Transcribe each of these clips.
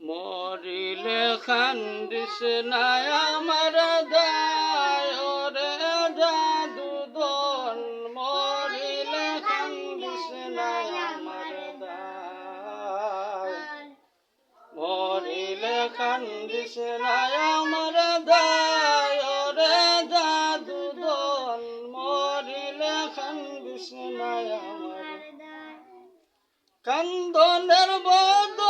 মরিলে খান্দিস নাই আমার দায়, ওরে জাদু দন মরিলে খান্দিস নাই আমার দায়। মরিলে খান্দিস নাই আমার দায়, ওরে জাদু দন মরিলে খান্দিস নাই আমার কান্দনের বদলে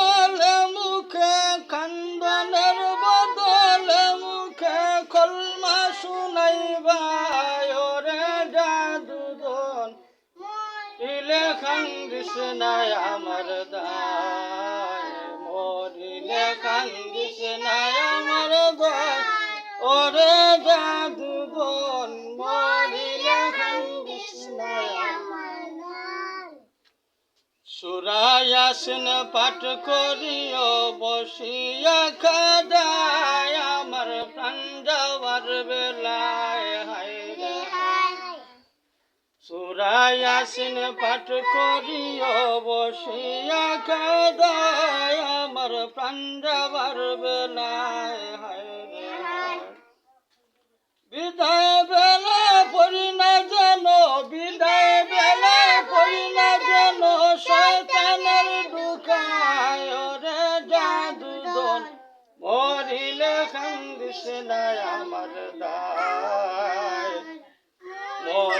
নাই আমার মরিলে খান্দিস নাই আমার ওরে মরিলে খান্দিস নাই সুরায়াসন পাঠ করিও, বসিয়া খাদায় সুরায়াসন পাঠ করিও বসিয়া খাদায় আমার প্রাণ যাওয়ার বেলায়। বিদায় বেলা পড়ি না যেন বিদায় বেলা পড়ি না যেন শয়তানের ঢুকায় রে জাদু দন মরিলে খান্দিস নাই আমার দায়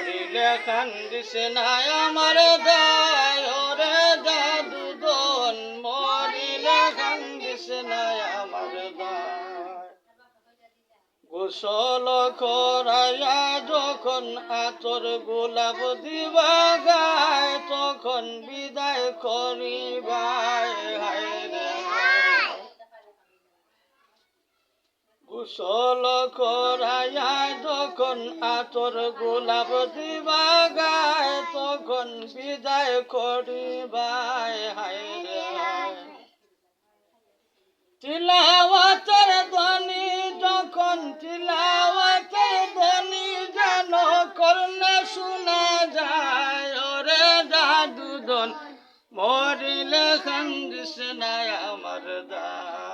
মরিলে খান্দিস নাই আমার দায় রে জাদু দন মরিলে খান্দিস নাই আমার দায় গোসল করাইয়া যখন আতর গোলাপ দিবা গায়, তখন বিদায় করিবাই রে হায়। গোসল করাইয়া যখন আতর গোলাপ দিবা গায়, তখন বিদায় করিবাই। হায় তিলাওয়াতের ধ্বনি, যখন তিলাওয়াতের ধ্বনি যেন কর্ণে শোনা যায়, ওরে জাদুদন, মরিলে খান্দিস নাই আমার দায়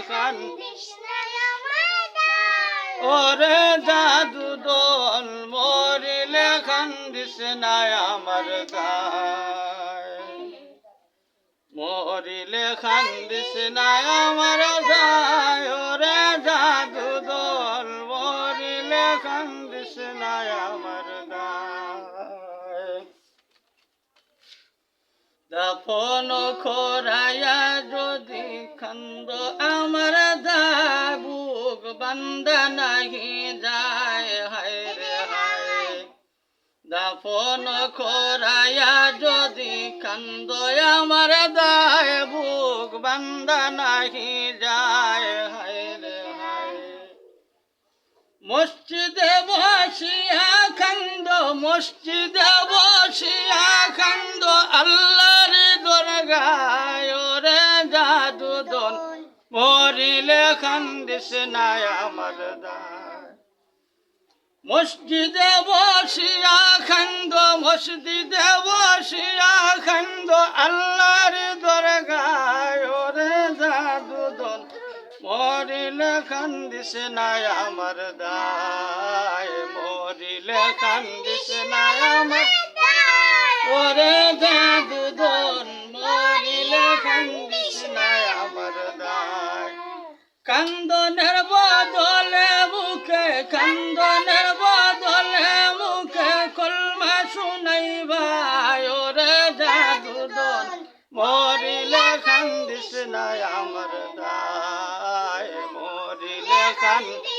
মরিলে ওরে জাদু জাদুদন মরিলে খান্দিস নাই আমার গায়। মরিলে খান্দিস নাই আমার যায় দাফন খোরাইয়া যদি খন্দ, আমার দাবুক বান্দা নাহি যায়, হায় রে হায়। দাফন খোরাইয়া যদি খন্দ, আমার দায় বুক বান্দা নাহি যায়। মসজিদে বসিয়া খান্দ, মসজিদে বসিয়া খান্দ, আল্লাহর দরগায় রে জাদু দন মরিলে খান্দিস নাই আমার মসজিদে বসিয়া খান্দ, মসজিদে বসিয়া খান্দ, আল্লাহর দরগায় মরিলে খান্দিস নাই আমার দায়, মরিলে খান্দিস নাই আমার ওরে জাদুদন মরিলে খান্দিস নাই আমার দায়। কান্দনের বদলে মুখে, কান্দনের বদলে মুখে কলমা শুনাইবা ওরে জাদুদন মরিলে খান্দিস নাই আমার দায়। মরিলে খান্দিস